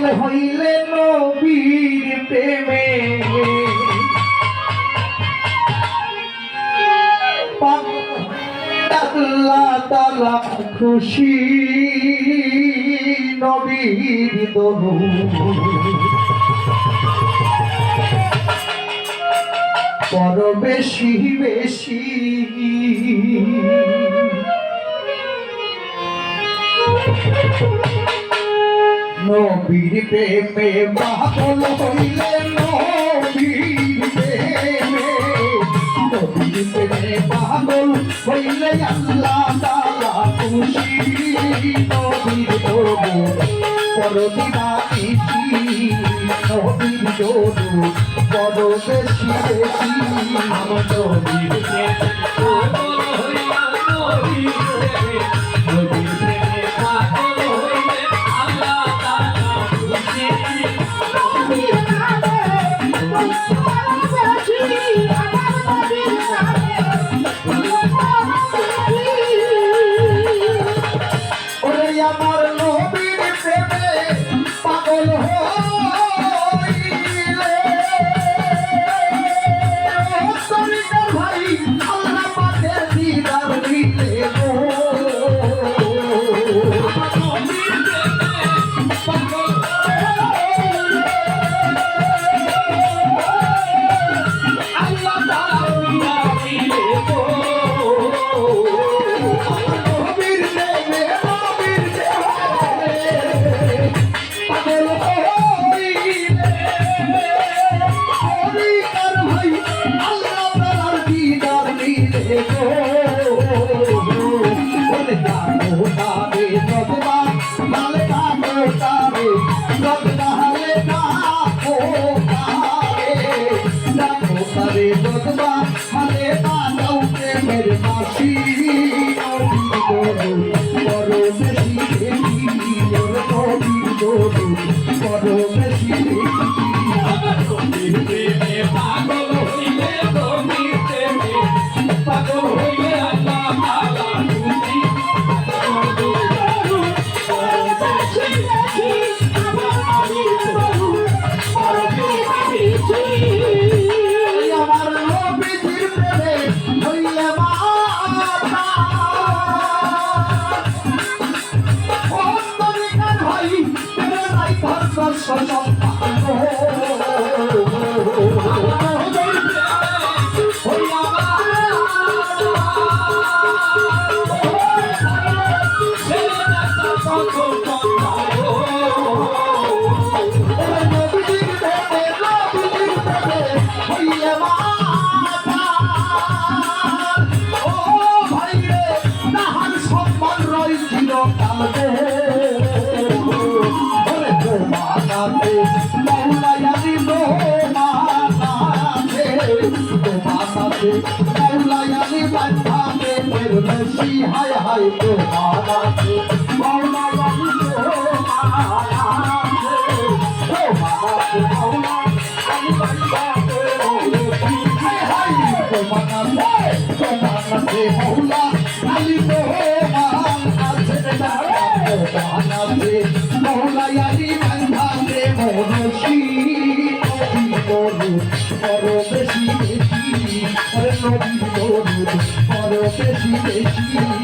পাগল হইলে নবীর প্রেমে আল্লাহ তালা খুশি নবীর দনু পর বেশি বেশি Thank you. নবীর প্রেমে পাগল হইলে নবীর প্রেমে নবীর প্রেমে পাগল হইলে আল্লাহ তাআলা খুশি নবীর দরব পরদিনা ইসি নবীর দরব পরদেশি বেশি আমার নবীর প্রেমে পাগল হইলে নবীর প্রেমে পরমেশি পরমেশি সন্তান মৌলা, আলী মোহমান আছে দাঁড়ান আছে মৌলা আলী মান্ধান রে মহর্ষি পরদেশি দেশি পরদেশি দেশি।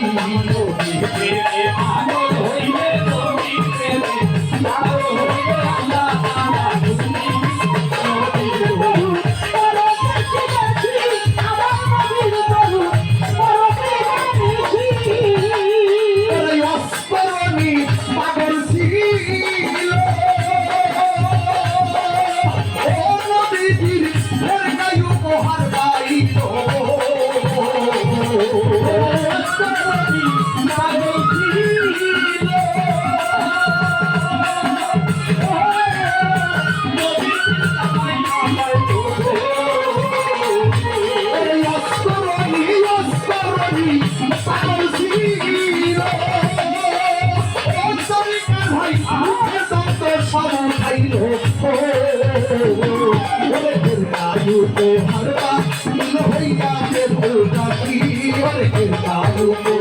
কে ভারবা শূন্য হইয়া কে ভোটা কি? কে কালু তো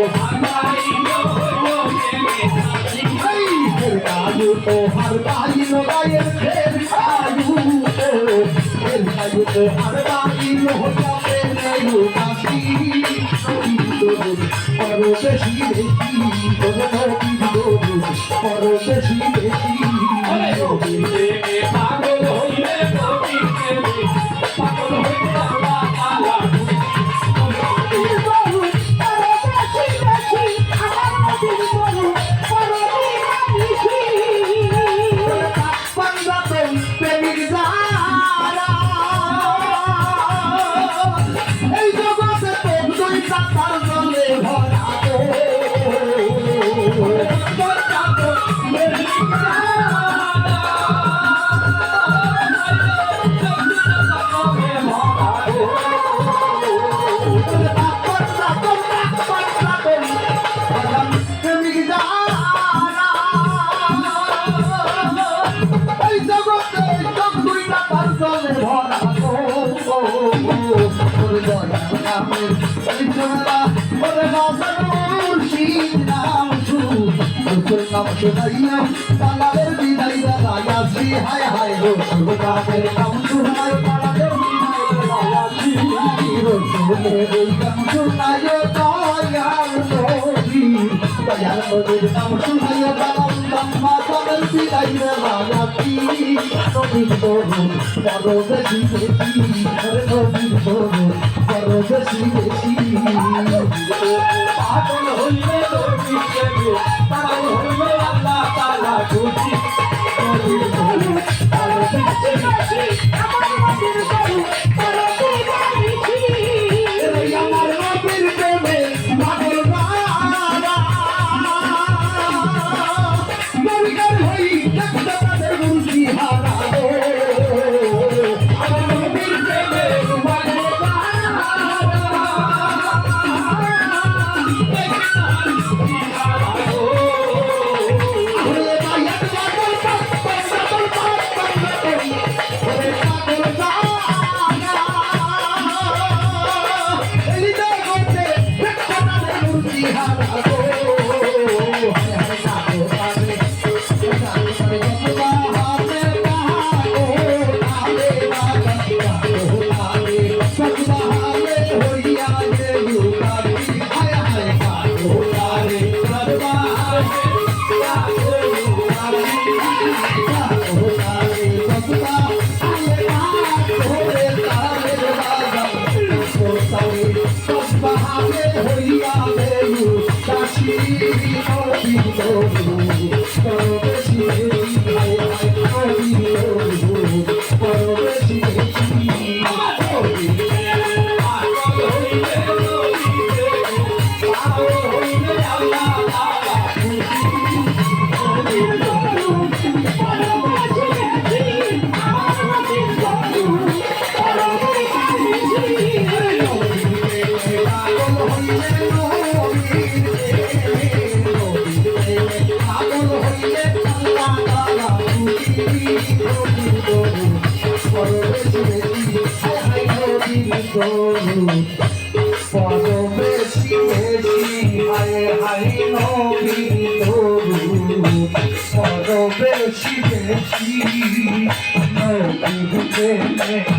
কালু তো হর বাড়ি লগায় ফের কালু তো ফের কালু তো হর বাড়ি লহটা ফের কালু কাকি পরদেশি দেখি পরদেশি দেখি পরদেশি দেখি নাম শুনাইয়া তালাবের বিদায় রায়াছি হায় হায় গো সুরকামের নাম শুনাই তালাবের বিদায় রায়াছি রসুলের নাম শুনাই দয়াল নবী দয়াল নবীর নাম শুনাই দালাম দাম্মা তালাবের বিদায় রায়াছি নবীর তরুণ বড় বেশি বেশি হরে নবীর তরুণ বড় বেশি বেশি পাগল হইলে নবীর বেশি বেশি হায় হায় নবী বড় বেশি বেশি নবী